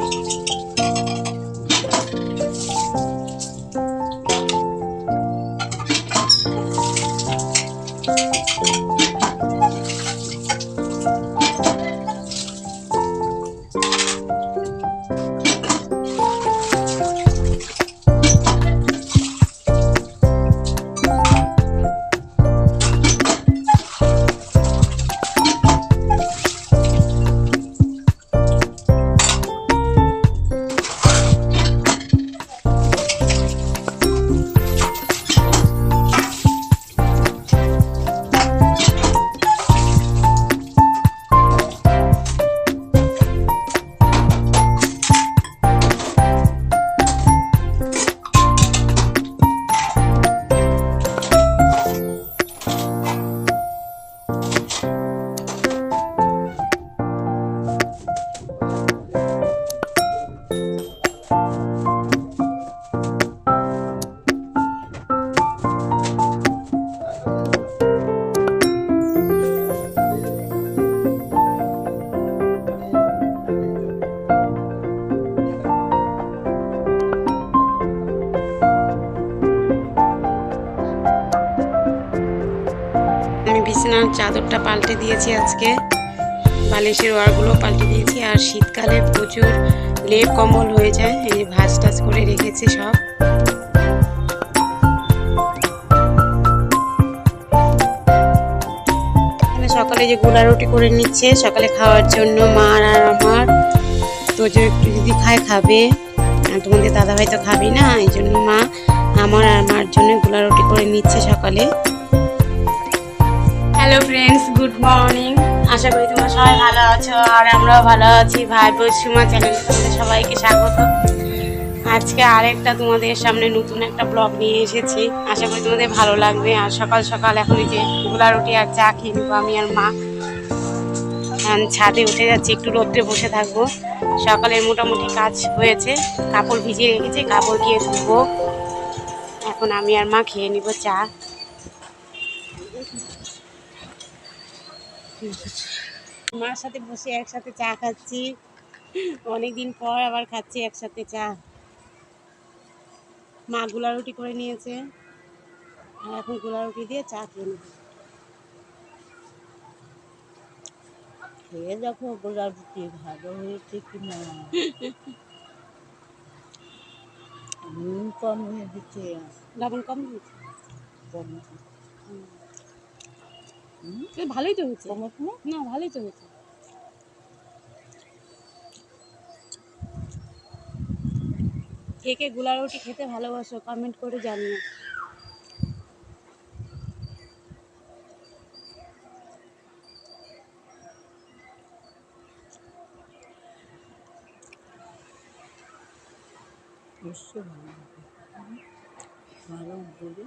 আমি বিছানার চাদরটা পাল্টে দিয়েছি আজকে। বালিশের ওয়ারগুলো পাল্টে দিয়েছি আর শীতকালে প্রচুর লেপ কম্বল হয়ে যায়, এই ভাজ টাজ করে রেখেছি সব। সকালে যে গোলা রুটি করে নিচ্ছে, সকালে খাওয়ার জন্য মা আর আমার। তো একটু যদি খায়, খাবে। তোমাদের দাদা ভাই তো খাবি না, এই জন্য মা আমার আর মার জন্য গোলা রুটি করে নিচ্ছে সকালে। হ্যালো ফ্রেন্ডস গুড মর্নিং আশা করি তোমরা সবাই ভালো আছো, আর আমরাও ভালো আছি। ভাই সুমা চ্যানেলে তোমাদের সবাইকে স্বাগত। আজকে আরেকটা তোমাদের সামনে নতুন একটা ব্লগ নিয়ে এসেছি। আশা করি তোমাদের ভালো লাগবে। আর সকাল সকাল এখন যে গোলা রুটি আর চা খেয়ে নেব আমি আর মা। ছাদে উঠে যাচ্ছি, একটু রোদ্রে বসে থাকব। সকালের মোটামুটি কাজ হয়েছে। কাপড় ভিজিয়ে রেখেছি, কাপড় গিয়ে ধুবো। এখন আমি আর মা খেয়ে নিব চা। মার সাথে বসে একসাথে চা খাচ্ছি। অনেকদিন পর আবার খাচ্ছি একসাথে চা। মা গুলা রুটি করে নিয়েছে। আর এখনগুলা রুটি দিয়ে চা খেয়ে নেব। খেয়ে দেখো গোলা রুটি ভালো হয়েছে কি না নুন কম হয়ে দিচ্ছে লবণ কম দিয়েছে কম ভালোই তো হয়েছে। না ভালোই তো হয়েছে। কে কে গুলা রুটি খেতে ভালোবাসো কমেন্ট করে জানিও। ভালো ভালো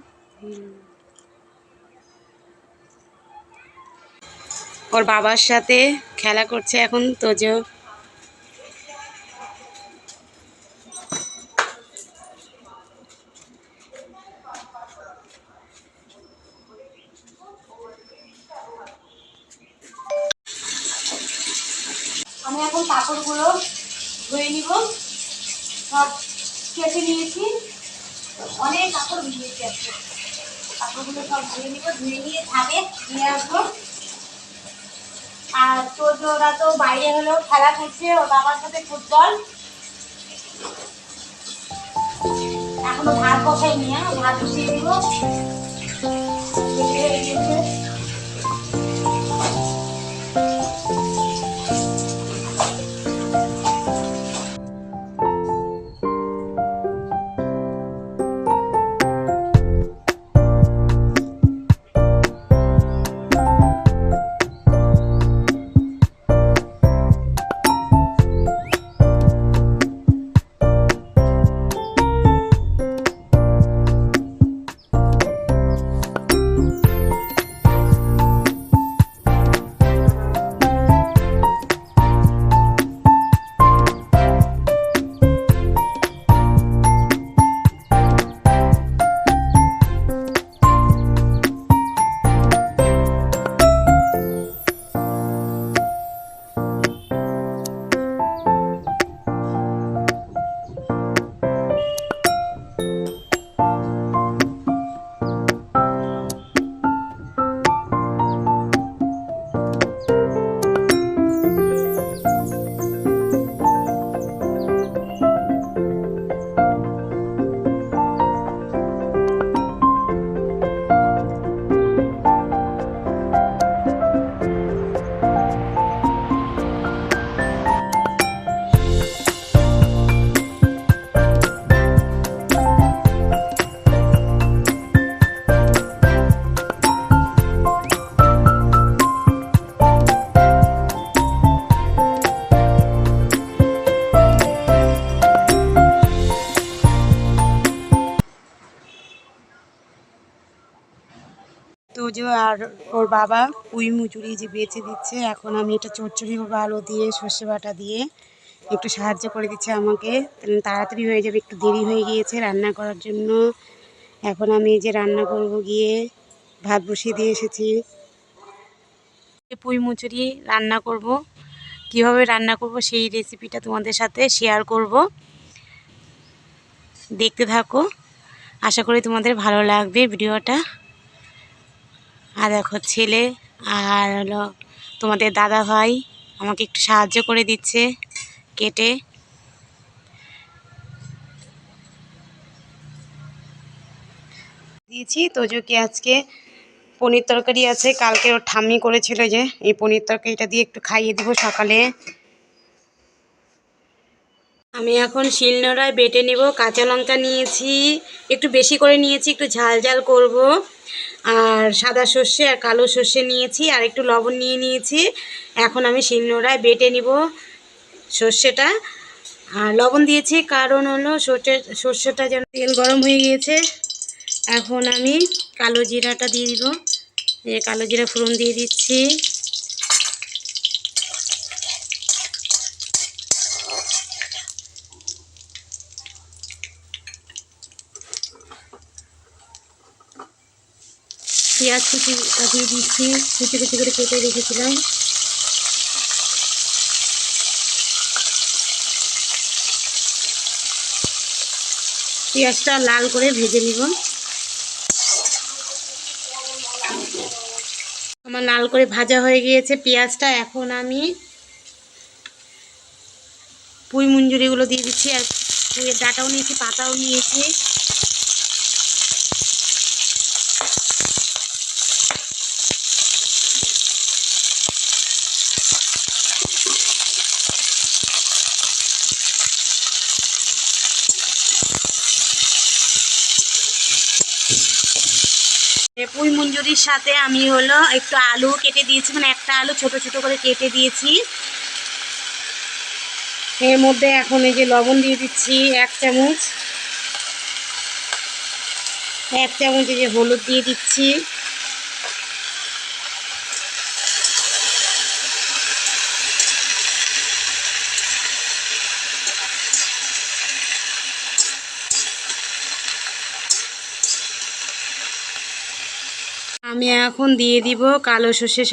ওর বাবার সাথে খেলা করছে এখন তোজো আমি এখন কাপড়গুলো ধুয়ে নিব। সব কেটে নিয়েছি। অনেক কাপড় আজকে। কাপড়গুলো সব ধুয়ে নিব, ধুয়ে নিয়ে ছাদে নিয়ে আসব। আর তোর ওরা তো বাইরে হলেও খেলা করছে ওর বাবার সাথে ফুটবল। এখনও ভাত বসাই নিয়ে ভাত বসিয়ে দিব। এদিকে। আর ওর বাবা পুঁই মুচুরি যে বেচে দিচ্ছে, এখন আমি এটা চচ্চড়ি করব আলু দিয়ে, সর্ষে বাটা দিয়ে একটু সাহায্য করে দিচ্ছে আমাকে। তাড়াতাড়ি হয়ে যাবে, একটু দেরি হয়ে গিয়েছে রান্না করার জন্য। এখন আমি যে রান্না করব গিয়ে, ভাত বসিয়ে দিয়ে এসেছি। পুঁই মুচুরি রান্না করব। কীভাবে রান্না করব সেই রেসিপিটা তোমাদের সাথে শেয়ার করব। দেখতে থাকো। আশা করি তোমাদের ভালো লাগবে ভিডিওটা। আর দেখো ছেলে, আর হলো তোমাদের দাদা ভাই আমাকে একটু সাহায্য করে দিচ্ছে কেটে। দিয়েছি। তোজোকে আজকে পনির তরকারি আছে, কালকে ওর ঠাম্মি করেছিল যে, এই পনির তরকারিটা দিয়ে একটু খাইয়ে দিব সকালে। আমি এখন শিলনোড়ায় বেটে নেব, কাঁচা লঙ্কা নিয়েছি, একটু বেশি করে নিয়েছি, একটু ঝাল ঝাল করব। আর সাদা সর্ষে আর কালো সর্ষে নিয়েছি আর একটু লবণ নিয়ে নিয়েছি। এখন আমি শিলনোড়ায় বেটে নিব সর্ষেটা। আর লবণ দিয়েছি কারণ হলো সর্ষে সর্ষেটা যেন তেল গরম হয়ে গিয়েছে। এখন আমি কালো জিরাটা দিয়ে দিব। এই কালো জিরা ফোড়ন দিয়ে দিচ্ছি। পেঁয়াজ কুচি দিয়ে দিচ্ছি কুচি কুচি করে কেটে রেখেছিলাম। পেঁয়াজটা লাল করে ভেজে নিব। আমার লাল করে ভাজা হয়ে গিয়েছে পেঁয়াজটা। এখন আমি পুঁই মঞ্জুরিগুলো দিয়ে দিচ্ছি। আর পুঁয়ের ডাটাও নিয়েছি, পাতাও নিয়েছি এ পুঁই মঞ্জুরির সাথে আমি হলো একটু আলু কেটে দিয়েছি মানে একটা আলু ছোট ছোট করে কেটে দিয়েছি। এর মধ্যে এখন এই যে লবণ দিয়ে দিচ্ছি, এক চামচ। এক চামচ এই যে হলুদ দিয়ে দিচ্ছি। আমি এখন দিয়ে দিব কালো সর্ষে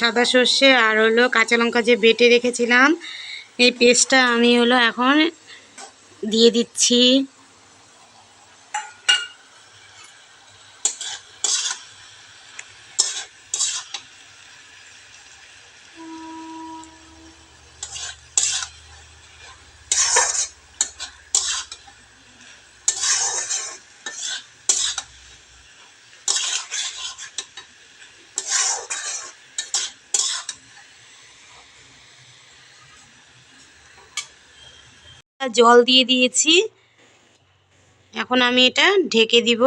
সাদা সর্ষে আর হলো কাঁচা লঙ্কা যে বেটে রেখেছিলাম, এই পেস্টটা আমি হলো এখন দিয়ে দিচ্ছি। জল দিয়ে দিয়েছি। এখন আমি এটা ঢেকে দিব।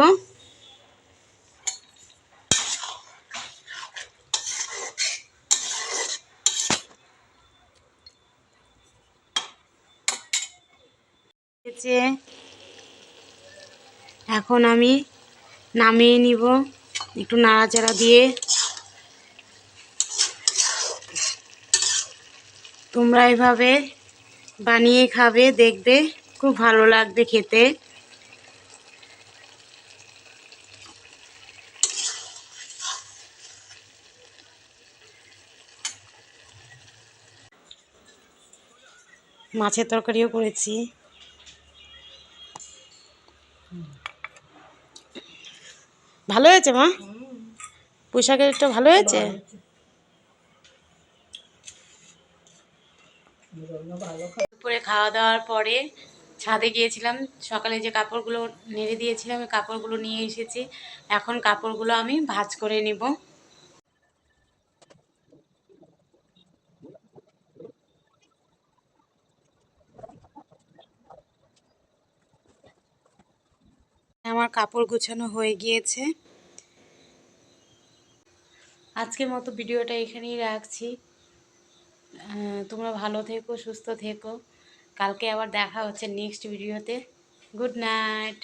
এখন আমি নামিয়ে নিব, একটু নাড়াচাড়া দিয়ে। তোমরা এভাবে বানিয়ে খাবে, দেখবে। খুব ভালো লাগবে খেতে। মাছের তরকারিও করেছি। ভালো হয়েছে মা? পোশাকের একটা ভালো হয়েছে। দুপুরে খাওয়া দাওয়ার পরে ছাদে গিয়েছিলাম। সকালে যে কাপড়গুলো নেড়ে দিয়েছিলাম কাপড়গুলো নিয়ে এসেছি। এখন কাপড়গুলো আমি ভাজ করে নেব। আমার কাপড় গোছানো হয়ে গিয়েছে। আজকের মতো ভিডিওটা এখানেই রাখছি। তোমরা ভালো থেকো সুস্থ থেকো। কালকে আবার দেখা হচ্ছে নেক্সট ভিডিওতে গুড নাইট